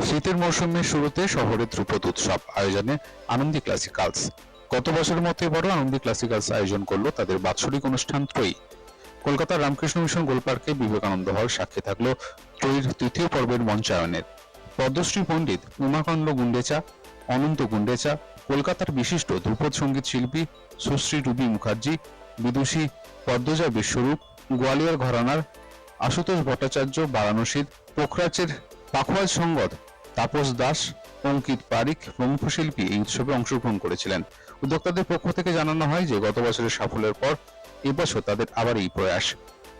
শীতের মৌসুমের শুরুতে শহরে ধ্রুপদ উৎসব আয়োজনে আনন্দী ক্লাসিক্যালস গত বছরের মতো এবারও আনন্দী ক্লাসিক্যালস আয়োজন করল তাদের বাৎসরিক অনুষ্ঠান ত্রয়ী। কলকাতার রামকৃষ্ণ মিশন গোলপার্কে বিবেকানন্দ হল সাক্ষী থাকল ত্রয়ীর তৃতীয় পর্বের মঞ্চায়নের। পদ্মশ্রী পণ্ডিত উমাকান্ত গুন্ডেচা, অনন্ত গুন্ডেচা, কলকাতার বিশিষ্ট ধ্রুপদ সংগীত শিল্পী সুশ্রী রুবি মুখার্জি, বিদুষী পদ্মজা বিশ্বরূপ, গোয়ালিয়র ঘরানার, আশুতোষ ভট্টাচার্য, বারাণসীর, পোখরাজের পাখোয়াজ সঙ্গত তাপস দাস, অঙ্কিত পারিক, প্রমুখ শিল্পী এই উৎসবে অংশগ্রহণ করেছিলেন। উদ্যোক্তাদের পক্ষ থেকে জানানো হয় যে, গত বছরের সাফল্যের পর এবছর তাদের আবার এই প্রয়াস।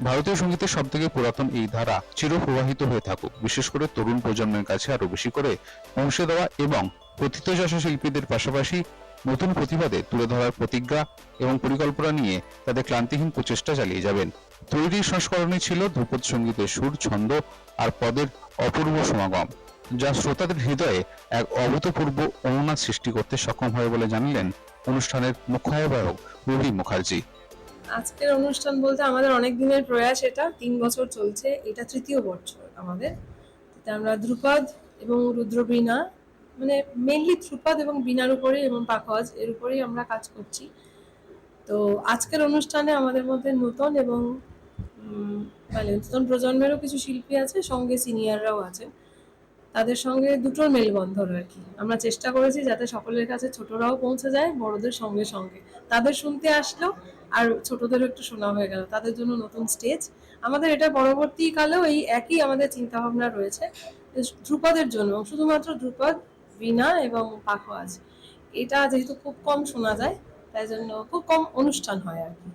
ভারতীয় সঙ্গীতের সব থেকে পুরাতন এই ধারা চিরপ্রবাহিত হয়ে থাকুক। বিশেষ করে তরুণ প্রজন্মের কাছে আরও বেশি করে পৌঁছে দেওয়া এবং প্রথিতযশা শিল্পীদের পাশাপাশি নতুন প্রতিবাদে তুলে ধরার প্রতিজ্ঞা এবং পরিকল্পনা নিয়ে তাদের ক্লান্তিহীন প্রচেষ্টা চালিয়ে যাবেন। তৈরি সংস্করণে ছিল ধ্রুপদ সঙ্গীতের সুর, ছন্দ আর পদের অপূর্ব সমাগম, যা শ্রোতাদের হৃদয়ে এক অভূতপূর্ব অনুনাদ সৃষ্টি করতে সক্ষম হয় বলে জানিলেন অনুষ্ঠানের মুখ্য আহ্বায়ক রবি মুখার্জি। আজকের অনুষ্ঠান বলতে আমাদের অনেক দিনের প্রয়াস এটা, তিন বছর চলছে, এটা তৃতীয় বছর আমাদের। আমরা ধ্রুপদ এবং রুদ্রবীণা মানে মেনলি ধ্রুপদ এবং বিনার উপরে এবং পাখজ এর উপরেই আমরা কাজ করছি। তো আজকের অনুষ্ঠানে আমাদের মধ্যে নতুন এবং মানে নতুন প্রজন্মেরও কিছু শিল্পী আছে, সঙ্গে সিনিয়ররাও আছে তাদের সঙ্গে দুটোর মেলবন্ধন আর কি। আমরা চেষ্টা করেছি যাতে সকলের কাছে ছোটরাও পৌঁছে যায়, বড়দের সঙ্গে সঙ্গে। তাদের শুনতে আসলো আর ছোটদেরও একটু শোনা হয়ে গেল। তাদের জন্য নতুন স্টেজ আমাদের এটা পরবর্তীকালেও এই একই আমাদের চিন্তা ভাবনা রয়েছে ধ্রুপদের জন্য। শুধুমাত্র ধ্রুপদ বীণা এবং পাখোয়াজ এটা যেহেতু খুব কম শোনা যায়, তাই জন্য খুব কম অনুষ্ঠান হয় আর কি।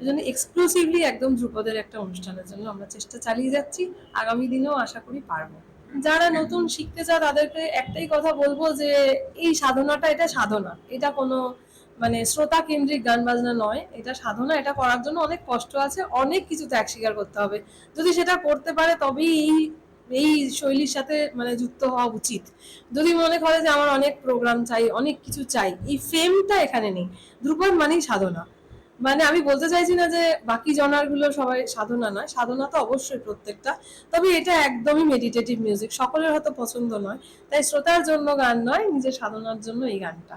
এই জন্য এক্সক্লুসিভলি একদম ধ্রুপদের একটা অনুষ্ঠানের জন্য আমরা চেষ্টা চালিয়ে যাচ্ছি। আগামী দিনেও আশা করি পারব। যারা নতুন শিখতে চায় তাদেরকে একটাই কথা বলব যে, এই সাধনাটা এটা সাধনা। এটা কোনো মানে শ্রোতা কেন্দ্রিক গান বাজনা নয়। এটা সাধনা, এটা করার জন্য অনেক কষ্ট আছে। অনেক কিছু ত্যাগ স্বীকার করতে হবে। যদি সেটা করতে পারে, তবেই এই এই শৈলীর সাথে মানে যুক্ত হওয়া উচিত। যদি মনে করে যে আমার অনেক প্রোগ্রাম চাই, অনেক কিছু চাই, এই ফেমটা এখানে নেই। ধ্রুপদ মানেই সাধনা। মানে আমি বলতে চাইছি না যে বাকি জনারগুলো সবাই সাধনা নয়, সাধনা তো অবশ্যই প্রত্যেকটা। তবে এটা একদমই মেডিটেটিভ মিউজিক সকলের হয়তো পছন্দ নয়। তাই শ্রোতার জন্য গান নয়, নিজের সাধনার জন্য এই গানটা।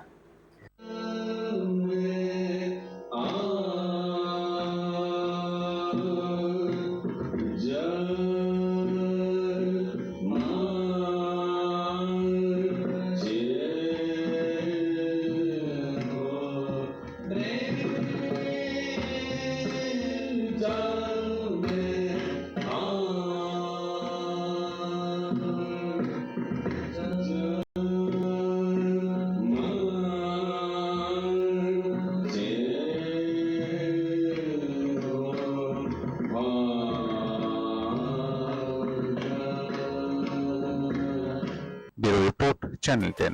Channel ten